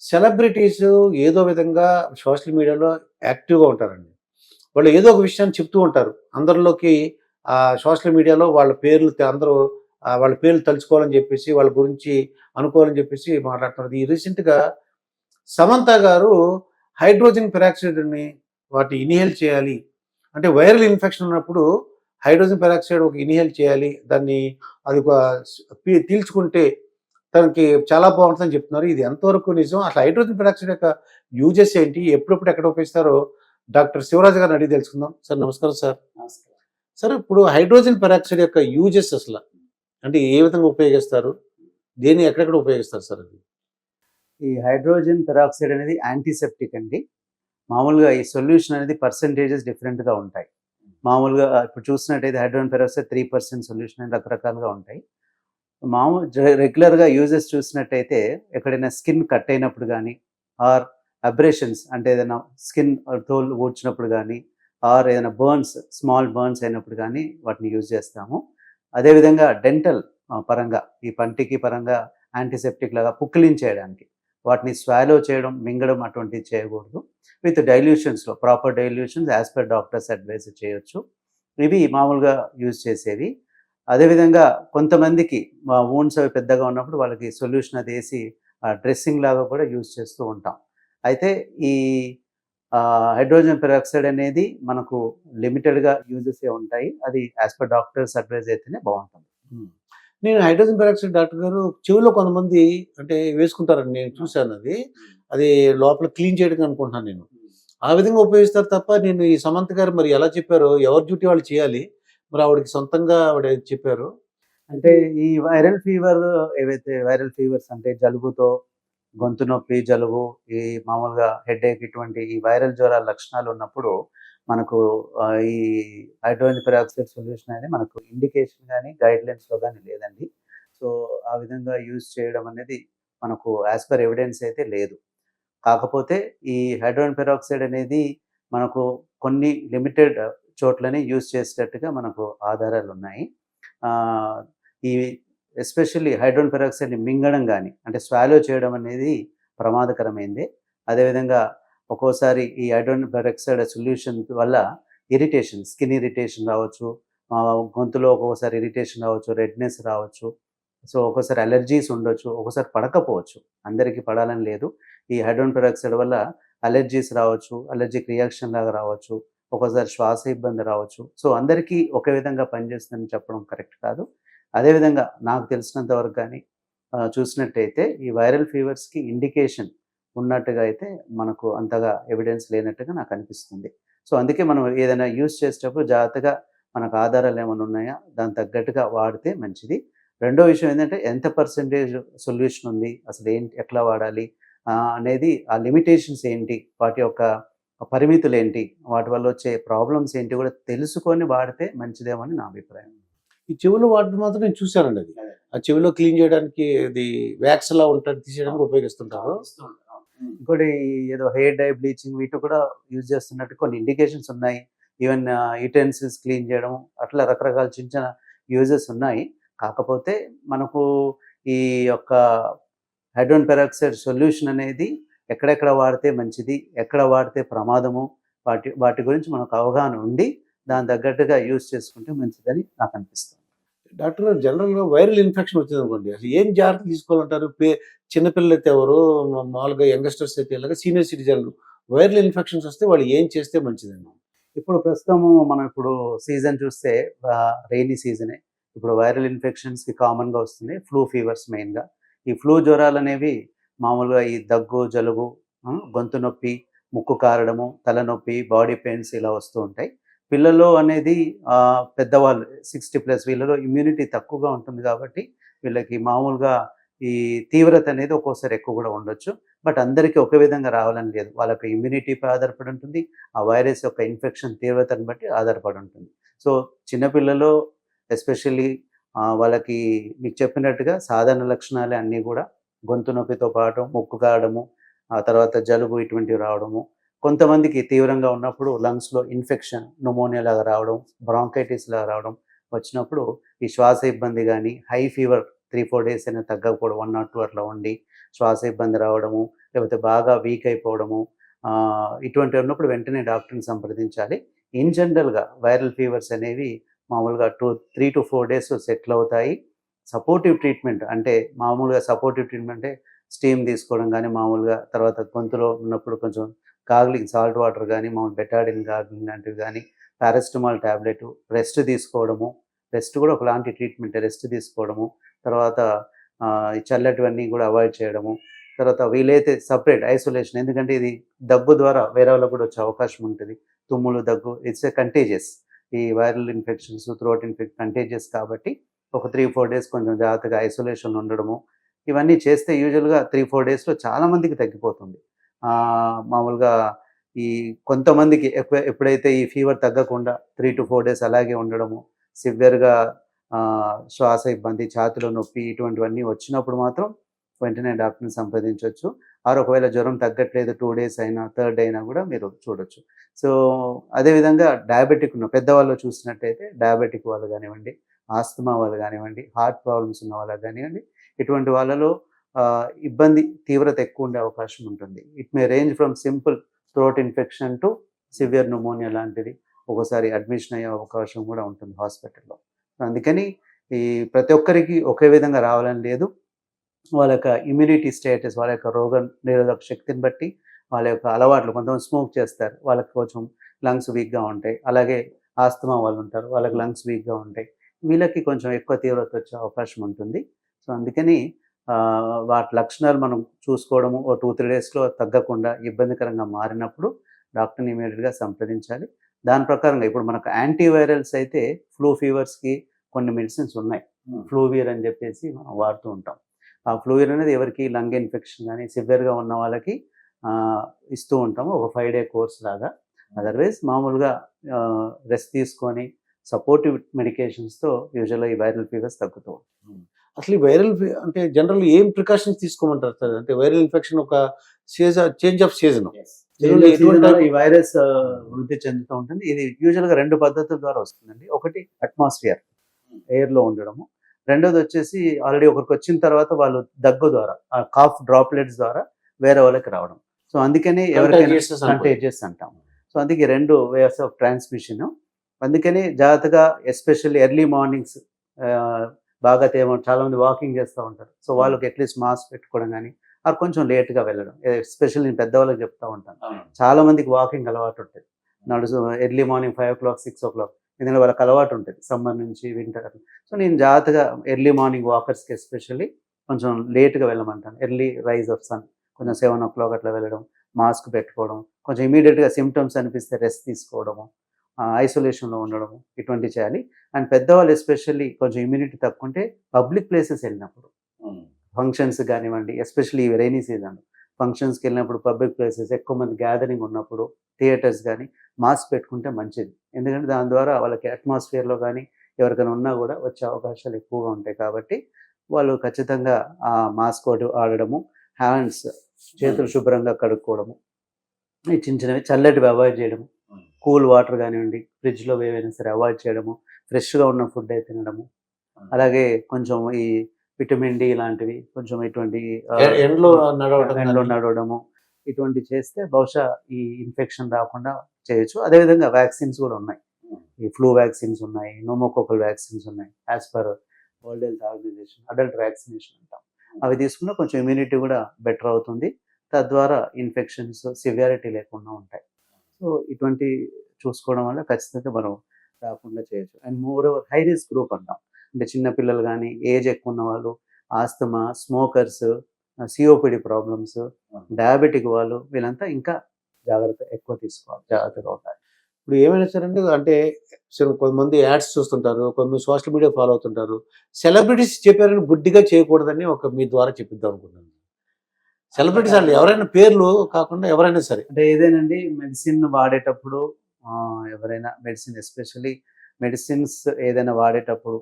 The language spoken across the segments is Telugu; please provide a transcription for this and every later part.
సెలబ్రిటీస్ ఏదో విధంగా సోషల్ మీడియాలో యాక్టివ్గా ఉంటారండి. వాళ్ళు ఏదో ఒక విషయాన్ని చెప్తూ ఉంటారు. అందరిలోకి సోషల్ మీడియాలో వాళ్ళ పేర్లు అందరూ వాళ్ళ పేర్లు తలుచుకోవాలని చెప్పేసి వాళ్ళ గురించి అనుకోవాలని చెప్పేసి మాట్లాడుతున్నారు. ఈ రీసెంట్గా సమంత గారు హైడ్రోజన్ పెరాక్సైడ్ని వాటి ఇన్హేల్ చేయాలి. అంటే వైరల్ ఇన్ఫెక్షన్ ఉన్నప్పుడు హైడ్రోజన్ పెరాక్సైడ్ ఒక ఇన్హేల్ చేయాలి. దాన్ని అది ఒక పీ- పీల్చుకుంటే తనకి చాలా బాగుంటుందని చెప్తున్నారు. ఇది ఎంతవరకు నిజం? అసలు హైడ్రోజన్ పెరాక్సైడ్ యొక్క యూజెస్ ఏంటి? ఎప్పుడెప్పుడు ఎక్కడ ఉపయోగిస్తారో డాక్టర్ శివరాజ్ గారిని అడిగి తెలుసుకుందాం. సార్ నమస్కారం సార్. సార్ ఇప్పుడు హైడ్రోజన్ పెరాక్సైడ్ యొక్క యూజెస్ అసలు అంటే ఏ విధంగా ఉపయోగిస్తారు? దేన్ని ఎక్కడెక్కడ ఉపయోగిస్తారు సార్ అది? ఈ హైడ్రోజన్ పెరాక్సైడ్ అనేది యాంటీసెప్టిక్ అండి. మామూలుగా ఈ సొల్యూషన్ అనేది పర్సంటేజెస్ డిఫరెంట్గా ఉంటాయి. మామూలుగా ఇప్పుడు చూసినట్టయితే hydrogen peroxide three percent solution అని రకరకాలుగా ఉంటాయి. మామూలు రెగ్యులర్గా యూజెస్ చూసినట్టయితే ఎక్కడైనా స్కిన్ కట్ అయినప్పుడు కానీ ఆర్ అబ్రేషన్స్ అంటే ఏదైనా స్కిన్ తోలు ఊడ్చినప్పుడు కానీ ఆర్ ఏదైనా బర్న్స్ స్మాల్ బర్న్స్ అయినప్పుడు కానీ వాటిని యూజ్ చేస్తాము. అదేవిధంగా డెంటల్ పరంగా ఈ పంటికి పరంగా యాంటీసెప్టిక్ లాగా పుక్కిలించేయడానికి వాటిని స్వాలో చేయడం మింగడం అటువంటివి చేయకూడదు. With డైల్యూషన్స్లో proper dilutions as per doctor's advice చేయొచ్చు. ఇవి మామూలుగా యూజ్ చేసేవి. అదేవిధంగా కొంతమందికి మా వూన్స్ అవి పెద్దగా ఉన్నప్పుడు వాళ్ళకి సొల్యూషన్ అది వేసి డ్రెస్సింగ్ లాగా కూడా యూజ్ చేస్తూ ఉంటాం. అయితే ఈ హైడ్రోజన్ పెరాక్సైడ్ అనేది మనకు లిమిటెడ్గా యూజెస్ ఉంటాయి. అది యాజ్ పర్ డాక్టర్స్ అడ్వైజ్ అయితేనే బాగుంటుంది. నేను హైడ్రోజన్ పెరాక్సైడ్ డాక్టర్ గారు చెవిలో కొంతమంది అంటే వేసుకుంటారని నేను చూశాను అది. అది లోపల క్లీన్ చేయడం అనుకుంటున్నాను నేను. ఆ విధంగా ఉపయోగిస్తారు తప్ప నేను ఈ సమంత్ గారు మరి ఎలా చెప్పారో ఎవరి డ్యూటీ వాళ్ళు చేయాలి మరి ఆవిడకి సొంతంగా ఆవిడ చెప్పారు. అంటే ఈ వైరల్ ఫీవర్ ఏవైతే వైరల్ ఫీవర్స్ అంటే జలుబుతో గొంతు నొప్పి జలుబు ఈ మామూలుగా హెడేక్ ఇటువంటి ఈ వైరల్ జ్వరాల లక్షణాలు ఉన్నప్పుడు మనకు ఈ హైడ్రోజన్ పెరాక్సైడ్ సొల్యూషన్ అనేది మనకు ఇండికేషన్ కానీ గైడ్ లైన్స్లో కానీ లేదండి. సో ఆ విధంగా యూజ్ చేయడం అనేది మనకు యాజ్ పర్ ఎవిడెన్స్ అయితే లేదు. కాకపోతే ఈ హైడ్రోజన్ పెరాక్సైడ్ అనేది మనకు కొన్ని లిమిటెడ్ చోట్లనే యూజ్ చేసేటట్టుగా మనకు ఆధారాలు ఉన్నాయి ఈ ఎస్పెషల్లీ హైడ్రోజన్ పెరాక్సైడ్ని మింగడం కానీ అంటే స్వాలో చేయడం అనేది ప్రమాదకరమైంది. అదేవిధంగా ఒక్కోసారి ఈ హైడ్రోజన్ పెరాక్సైడ్ సొల్యూషన్ వల్ల ఇరిటేషన్ స్కిన్ ఇరిటేషన్ రావచ్చు గొంతులో ఒక్కొక్కసారి ఇరిటేషన్ రావచ్చు రెడ్నెస్ రావచ్చు. సో ఒక్కోసారి అలర్జీస్ ఉండొచ్చు ఒక్కోసారి పడకపోవచ్చు. అందరికీ పడాలని లేదు. ఈ హైడ్రోజన్ పెరాక్సైడ్ వల్ల అలర్జీస్ రావచ్చు అలర్జిక్ రియాక్షన్ లాగా రావచ్చు. ఒక్కోసారి శ్వాస ఇబ్బంది రావచ్చు. సో అందరికీ ఒకే విధంగా పనిచేస్తుందని చెప్పడం కరెక్ట్ కాదు. అదేవిధంగా నాకు తెలిసినంత వరకు కానీ చూసినట్టయితే ఈ వైరల్ ఫీవర్స్కి ఇండికేషన్ ఉన్నట్టుగా అయితే మనకు అంతగా ఎవిడెన్స్ లేనట్టుగా నాకు అనిపిస్తుంది. సో అందుకే మనం ఏదైనా యూస్ చేసేటప్పుడు జాగ్రత్తగా మనకు ఆధారాలు ఏమైనా ఉన్నాయా దాని తగ్గట్టుగా వాడితే మంచిది. రెండో విషయం ఏంటంటే ఎంత పర్సంటేజ్ సొల్యూషన్ ఉంది అసలు ఏంటి ఎట్లా వాడాలి అనేది ఆ లిమిటేషన్స్ ఏంటి వాటి యొక్క పరిమితులు ఏంటి వాటి వల్ల వచ్చే ప్రాబ్లమ్స్ ఏంటి కూడా తెలుసుకొని వాడితే మంచిదేమో అని నా అభిప్రాయం. ఈ చెవిలో వాటిని మాత్రం నేను చూశానండి అది. ఆ చెవిలో క్లీన్ చేయడానికి అది వ్యాక్స్ లా ఉంటుంది తీసేయడానికి ఉపయోగిస్తుంటారు. ఇంకోటి ఏదో హెయిర్ డై బ్లీచింగ్ వీటి కూడా యూజ్ చేస్తున్నట్టు కొన్ని ఇండికేషన్స్ ఉన్నాయి. ఈవెన్ యూటెన్సిల్స్ క్లీన్ చేయడం అట్లా రకరకాల చిన్న చిన్న యూజెస్ ఉన్నాయి. కాకపోతే మనకు ఈ యొక్క హైడ్రోన్ పెరాక్సైడ్ సొల్యూషన్ అనేది ఎక్కడెక్కడ వాడితే మంచిది ఎక్కడ వాడితే ప్రమాదము వాటి వాటి గురించి మనకు అవగాహన ఉండి దాని తగ్గట్టుగా యూజ్ చేసుకుంటే మంచిదని నాకు అనిపిస్తుంది. డాక్టర్ గారు జనరల్గా వైరల్ ఇన్ఫెక్షన్ వచ్చింది అనుకోండి అసలు ఏం జాగ్రత్త తీసుకోవాలంటారు? పే చిన్నపిల్లలు అయితే ఎవరు మామూలుగా యంగస్టర్స్ అయితే ఇలాగా సీనియర్ సిటిజన్లు వైరల్ ఇన్ఫెక్షన్స్ వస్తే వాళ్ళు ఏం చేస్తే మంచిదండి? ఇప్పుడు ప్రస్తుతము మనం ఇప్పుడు సీజన్ చూస్తే రెయినీ సీజనే. ఇప్పుడు వైరల్ ఇన్ఫెక్షన్స్కి కామన్గా వస్తున్నాయి ఫ్లూ ఫీవర్స్ మెయిన్గా. ఈ ఫ్లూ జ్వరాలు అనేవి మామూలుగా ఈ దగ్గు జలుబు గొంతు నొప్పి ముక్కు కారడము తలనొప్పి బాడీ పెయిన్స్ ఇలా వస్తూ ఉంటాయి. పిల్లల్లో అనేది పెద్దవాళ్ళు సిక్స్టీ ప్లస్ వీళ్ళలో ఇమ్యూనిటీ తక్కువగా ఉంటుంది కాబట్టి వీళ్ళకి మామూలుగా ఈ తీవ్రత అనేది ఒక్కోసారి ఎక్కువ కూడా ఉండొచ్చు. బట్ అందరికీ ఒకే విధంగా రావాలని లేదు. వాళ్ళకి ఇమ్యూనిటీపై ఆధారపడి ఉంటుంది. ఆ వైరస్ యొక్క ఇన్ఫెక్షన్ తీవ్రతను బట్టి ఆధారపడి ఉంటుంది. సో చిన్నపిల్లలు ఎస్పెషల్లీ వాళ్ళకి మీకు చెప్పినట్టుగా సాధారణ లక్షణాలే అన్నీ కూడా గొంతు నొప్పితో పాటు ముక్కు కావడము ఆ తర్వాత జలుబు ఇటువంటివి రావడము. కొంతమందికి తీవ్రంగా ఉన్నప్పుడు లంగ్స్లో ఇన్ఫెక్షన్ న్యూమోనియా లాగా రావడం బ్రాంకైటిస్ లాగా రావడం వచ్చినప్పుడు ఈ శ్వాస ఇబ్బంది కానీ high fever three four days అయినా తగ్గకపోవడం వన్ నాట్ టూ అట్లా ఉండి శ్వాస ఇబ్బంది రావడము లేకపోతే బాగా వీక్ అయిపోవడము ఇటువంటి ఉన్నప్పుడు వెంటనే డాక్టర్ని సంప్రదించాలి. ఇన్ జనరల్గా వైరల్ ఫీవర్స్ అనేవి మామూలుగా two three to four days settle అవుతాయి. సపోర్టివ్ ట్రీట్మెంట్ అంటే మామూలుగా సపోర్టివ్ ట్రీట్మెంట్ అంటే స్టీమ్ తీసుకోవడం కానీ మామూలుగా తర్వాత గొంతులో ఉన్నప్పుడు కొంచెం గాగ్లింగ్ సాల్ట్ వాటర్ కానీ మామూలు బెటాడిన్ గాగ్లింగ్ లాంటివి కానీ పారాసిటమాల్ ట్యాబ్లెట్ రెస్ట్ తీసుకోవడము రెస్ట్ కూడా ఒకలాంటి ట్రీట్మెంట్ రెస్ట్ తీసుకోవడము తర్వాత ఈ చల్లటివన్నీ కూడా అవాయిడ్ చేయడము తర్వాత వీలైతే సపరేట్ ఐసోలేషన్ ఎందుకంటే ఇది దగ్గు ద్వారా వేరే వాళ్ళకు కూడా వచ్చే అవకాశం ఉంటుంది. తుమ్ములు దగ్గు ఇట్స్ ఏ కంటేజియస్ ఈ viral infections throat infection contagious కాబట్టి ఒక త్రీ ఫోర్ డేస్ కొంచెం జాగ్రత్తగా ఐసోలేషన్ ఉండడము ఇవన్నీ చేస్తే యూజువల్గా త్రీ ఫోర్ డేస్లో చాలామందికి తగ్గిపోతుంది. మామూలుగా ఈ కొంతమందికి ఎక్కువ ఎప్పుడైతే ఈ ఫీవర్ తగ్గకుండా త్రీ టు ఫోర్ డేస్ అలాగే ఉండడము సివియర్గా శ్వాస ఇబ్బంది ఛాతిలో నొప్పి ఇటువంటివన్నీ వచ్చినప్పుడు మాత్రం వెంటనే డాక్టర్ని సంప్రదించవచ్చు. ఆరు ఒకవేళ జ్వరం తగ్గట్లేదు టూ డేస్ అయినా థర్డ్ అయినా కూడా మీరు చూడొచ్చు. సో అదేవిధంగా డయాబెటిక్ ఉన్న పెద్దవాళ్ళు చూసినట్టయితే డయాబెటిక్ వాళ్ళు కానివ్వండి ఆస్తమా వాళ్ళు కానివ్వండి హార్ట్ ప్రాబ్లమ్స్ ఉన్న వాళ్ళకి కానివ్వండి ఇటువంటి వాళ్ళలో ఇబ్బంది తీవ్రత ఎక్కువ ఉండే అవకాశం ఉంటుంది. It may range from simple throat infection to severe pneumonia లాంటిది. ఒకసారి అడ్మిషన్ అయ్యే అవకాశం కూడా ఉంటుంది హాస్పిటల్లో. అందుకని ఈ ప్రతి ఒక్కరికి ఒకే విధంగా రావాలని లేదు. వాళ్ళ యొక్క ఇమ్యూనిటీ స్టేటస్ వాళ్ళ యొక్క రోగ నిరోధక శక్తిని బట్టి వాళ్ళ యొక్క అలవాట్లు కొంతమంది స్మోక్ చేస్తారు. వాళ్ళకి కొంచెం లంగ్స్ వీక్గా ఉంటాయి. అలాగే ఆస్తమా వాళ్ళు ఉంటారు. వాళ్ళకి లంగ్స్ వీక్గా ఉంటాయి. వీళ్ళకి కొంచెం ఎక్కువ తీవ్రత వచ్చే అవకాశం ఉంటుంది. సో అందుకని వాటి లక్షణాలు మనం చూసుకోవడము ఓ టూ త్రీ డేస్లో తగ్గకుండా ఇబ్బందికరంగా మారినప్పుడు డాక్టర్ని ఇమీడియట్గా సంప్రదించాలి. దాని ప్రకారంగా ఇప్పుడు మనకు యాంటీవైరల్స్ అయితే ఫ్లూ ఫీవర్స్కి కొన్ని మెడిసిన్స్ ఉన్నాయి. ఫ్లూవీర్ అని చెప్పేసి మనం వాడుతూ ఉంటాం. ఆ ఫ్లూవీర్ అనేది ఎవరికి లంగ్ ఇన్ఫెక్షన్ కానీ సివియర్గా ఉన్న వాళ్ళకి ఇస్తూ ఉంటాము. ఒక ఫైవ్ డే కోర్స్ లాగా. అదర్వైజ్ మామూలుగా రెస్ట్ తీసుకొని సపోర్టివ్ మెడికేషన్స్తో యూజువల్గా ఈ వైరల్ ఫీవర్స్ తగ్గుతూ ఉంటాయి. అసలు ఈ వైరల్ అంటే జనరల్ ఏం ప్రికాషన్స్ తీసుకోమంటారు సార్? అంటే వైరల్ ఇన్ఫెక్షన్ ఒక సీజన్ చేంజ్ ఆఫ్ సీజన్ ఈ వైరస్ వృద్ధి చెందుతూ ఉంటుంది. ఇది యూజువల్గా రెండు పద్ధతుల ద్వారా వస్తుందండి. ఒకటి అట్మాస్ఫియర్ ఎయిర్లో ఉండడము. రెండోది వచ్చేసి ఆల్రెడీ ఒకరికి వచ్చిన తర్వాత వాళ్ళు దగ్గు ద్వారా ఆ కాఫ్ డ్రాప్లెట్స్ ద్వారా వేరే వాళ్ళకి రావడం. సో అందుకని ఎవరికైనా. కంటేజియస్ అంటాం సో అందుకే రెండు వేస్ ఆఫ్ ట్రాన్స్మిషన్ అందుకని జాగ్రత్తగా ఎస్పెషల్లీ ఎర్లీ మార్నింగ్స్ బాగా తేమ చాలా మంది వాకింగ్ చేస్తూ ఉంటారు. సో వాళ్ళకి అట్లీస్ట్ మాస్క్ పెట్టుకోవడం కానీ అది కొంచెం లేట్గా వెళ్ళడం. ఎస్పెషల్లీ నేను పెద్దవాళ్ళకి చెప్తా ఉంటాను. చాలా మందికి వాకింగ్ అలవాటు ఉంటుంది. నడుచు early morning five o'clock six o'clock ఎందుకంటే వాళ్ళకి అలవాటు ఉంటుంది. సమ్మర్ నుంచి వింటర్ సో నేను జాగ్రత్తగా ఎర్లీ మార్నింగ్ వాకర్స్కి ఎస్పెషల్లీ కొంచెం లేట్గా వెళ్ళమంటాను. ఎర్లీ రైజ్ ఆఫ్ సన్ కొంచెం సెవెన్ ఓ క్లాక్ అట్లా వెళ్ళడం మాస్క్ పెట్టుకోవడం కొంచెం ఇమీడియట్గా సిమ్టమ్స్ అనిపిస్తే రెస్ట్ తీసుకోవడము. ఐసోలేషన్లో ఉండడము ఇటువంటివి చేయాలి. అండ్ పెద్దవాళ్ళు ఎస్పెషల్లీ కొంచెం ఇమ్యూనిటీ తక్కువ ఉంటే పబ్లిక్ ప్లేసెస్ వెళ్ళినప్పుడు ఫంక్షన్స్ కానివ్వండి ఎస్పెషల్లీ రైనీ సీజన్ ఫంక్షన్స్కి వెళ్ళినప్పుడు పబ్లిక్ ప్లేసెస్ ఎక్కువ మంది గ్యాదరింగ్ ఉన్నప్పుడు థియేటర్స్ కానీ మాస్క్ పెట్టుకుంటే మంచిది. ఎందుకంటే దాని ద్వారా వాళ్ళకి అట్మాస్ఫియర్లో కానీ ఎవరికైనా ఉన్నా కూడా వచ్చే అవకాశాలు ఎక్కువగా ఉంటాయి కాబట్టి వాళ్ళు ఖచ్చితంగా ఆ మాస్క్ ఆడడము హ్యాండ్స్ చేతులు శుభ్రంగా కడుక్కోవడము ఈ చిన్న చిన్నవి చల్లటివి అవాయిడ్ చేయడము కూల్ వాటర్ కానివ్వండి ఫ్రిడ్జ్లో ఏవైనా సరే అవాయిడ్ చేయడము ఫ్రెష్గా ఉన్న ఫుడ్ అయితే తినడము. అలాగే కొంచెం ఈ విటమిన్ డి లాంటివి కొంచెం ఇటువంటి ఎండ్లో ఎండలో. నడవడము ఇటువంటి చేస్తే బహుశా ఈ ఇన్ఫెక్షన్ రాకుండా చేయొచ్చు. అదేవిధంగా వ్యాక్సిన్స్ కూడా ఉన్నాయి. ఈ ఫ్లూ వ్యాక్సిన్స్ ఉన్నాయి నోమోకోకల్ వ్యాక్సిన్స్ ఉన్నాయి as per world health organisation adult vaccination అంటాం. అవి తీసుకున్నా కొంచెం ఇమ్యూనిటీ కూడా బెటర్ అవుతుంది. తద్వారా ఇన్ఫెక్షన్స్ సివియారిటీ లేకుండా ఉంటాయి. సో ఇటువంటి చూసుకోవడం వల్ల ఖచ్చితంగా మనం రాకుండా చేయొచ్చు. And moreover high risk group అంటాం. అంటే చిన్న పిల్లలు కానీ ఏజ్ ఎక్కువ ఉన్న వాళ్ళు asthma smokers COPD problems diabetic వాళ్ళు వీళ్ళంతా ఇంకా జాగ్రత్త ఎక్కువ తీసుకోవాలి జాగ్రత్తగా ఉండాలి. ఇప్పుడు ఏమైనా సరే అంటే కొంతమంది యాడ్స్ చూస్తుంటారు కొంతమంది సోషల్ మీడియా ఫాలో అవుతుంటారు. సెలబ్రిటీస్ చెప్పారని గుడ్డిగా చేయకూడదని ఒక మీ ద్వారా చెప్పిద్దాం అనుకున్నాను సెలబ్రిటీస్ అంటే ఎవరైనా పేర్లు కాకుండా ఎవరైనా సరే. అంటే ఏదేనండి మెడిసిన్ వాడేటప్పుడు ఎవరైనా మెడిసిన్ ఎస్పెషల్లీ మెడిసిన్స్ ఏదైనా వాడేటప్పుడు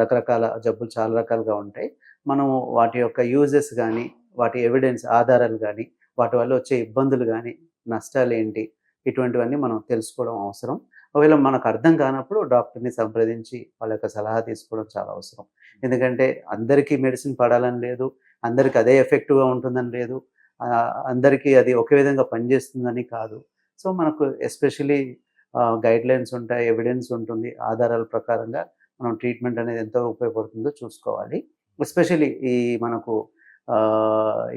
రకరకాల జబ్బులు చాలా రకాలుగా ఉంటాయి. మనం వాటి యొక్క యూజెస్ కానీ వాటి ఎవిడెన్స్ ఆధారాలు కానీ వాటి వల్ల వచ్చే ఇబ్బందులు కానీ నష్టాలు ఏంటి ఇటువంటివన్నీ మనం తెలుసుకోవడం అవసరం. ఒకవేళ మనకు అర్థం కానప్పుడు డాక్టర్ని సంప్రదించి వాళ్ళ యొక్క సలహా తీసుకోవడం చాలా అవసరం. ఎందుకంటే అందరికీ మెడిసిన్ పడాలని లేదు అందరికి అదే ఎఫెక్టివ్గా ఉంటుందని లేదు. అందరికీ అది ఒకే విధంగా పనిచేస్తుందని కాదు. సో మనకు ఎస్పెషలీ గైడ్ లైన్స్ ఉంటాయి ఎవిడెన్స్ ఉంటుంది ఆధారాల ప్రకారంగా మనం ట్రీట్మెంట్ అనేది ఎంత ఉపయోగపడుతుందో చూసుకోవాలి. ఎస్పెషలీ ఈ మనకు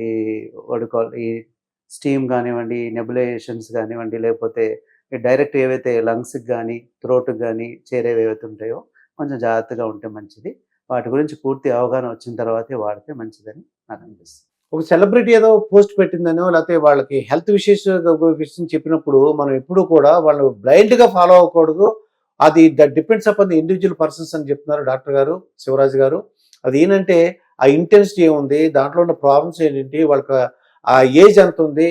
ఈ వడుకోవాలి ఈ స్టీమ్ కానివ్వండి నెబులైజేషన్స్ కానివ్వండి లేకపోతే డైరెక్ట్ ఏవైతే లంగ్స్కి కానీ థ్రోట్కి కానీ చేరేవి ఏవైతే ఉంటాయో కొంచెం జాగ్రత్తగా ఉంటే మంచిది. వాటి గురించి పూర్తి అవగాహన వచ్చిన తర్వాతే వాడితే మంచిదని నాకు అనిపిస్తుంది. ఒక సెలబ్రిటీ ఏదో పోస్ట్ పెట్టిందనో లేకపోతే వాళ్ళకి హెల్త్ విశేష విషయం చెప్పినప్పుడు మనం ఎప్పుడు కూడా వాళ్ళు బ్లైండ్గా ఫాలో అవ్వకూడదు. అది that depends upon the individual persons అని చెప్తున్నారు డాక్టర్ గారు శివరాజ్ గారు. అది ఏంటంటే ఆ ఇంటెన్సిటీ ఏముంది దాంట్లో ఉన్న ప్రాబ్లమ్స్ ఏంటి వాళ్ళకి ఆ ఏజ్ ఎంత ఉంది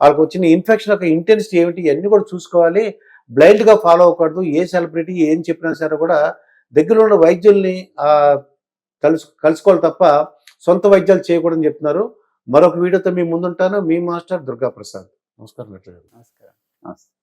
వాళ్ళకి వచ్చిన ఇన్ఫెక్షన్ యొక్క ఇంటెన్సిటీ ఏమిటి ఇవన్నీ కూడా చూసుకోవాలి. బ్లైండ్గా ఫాలో అవ్వకూడదు. ఏ సెలబ్రిటీ ఏం చెప్పినా సరే కూడా దగ్గర ఉన్న వైద్యుల్ని ఆ కలుసు కలుసుకోవాలి తప్ప సొంత వైద్యాలు చేయకూడదని చెప్తున్నారు. మరొక వీడియోతో మీ ముందుంటాను. మీ మాస్టర్ దుర్గా ప్రసాద్ నమస్కారం. నమస్కారం. నమస్తే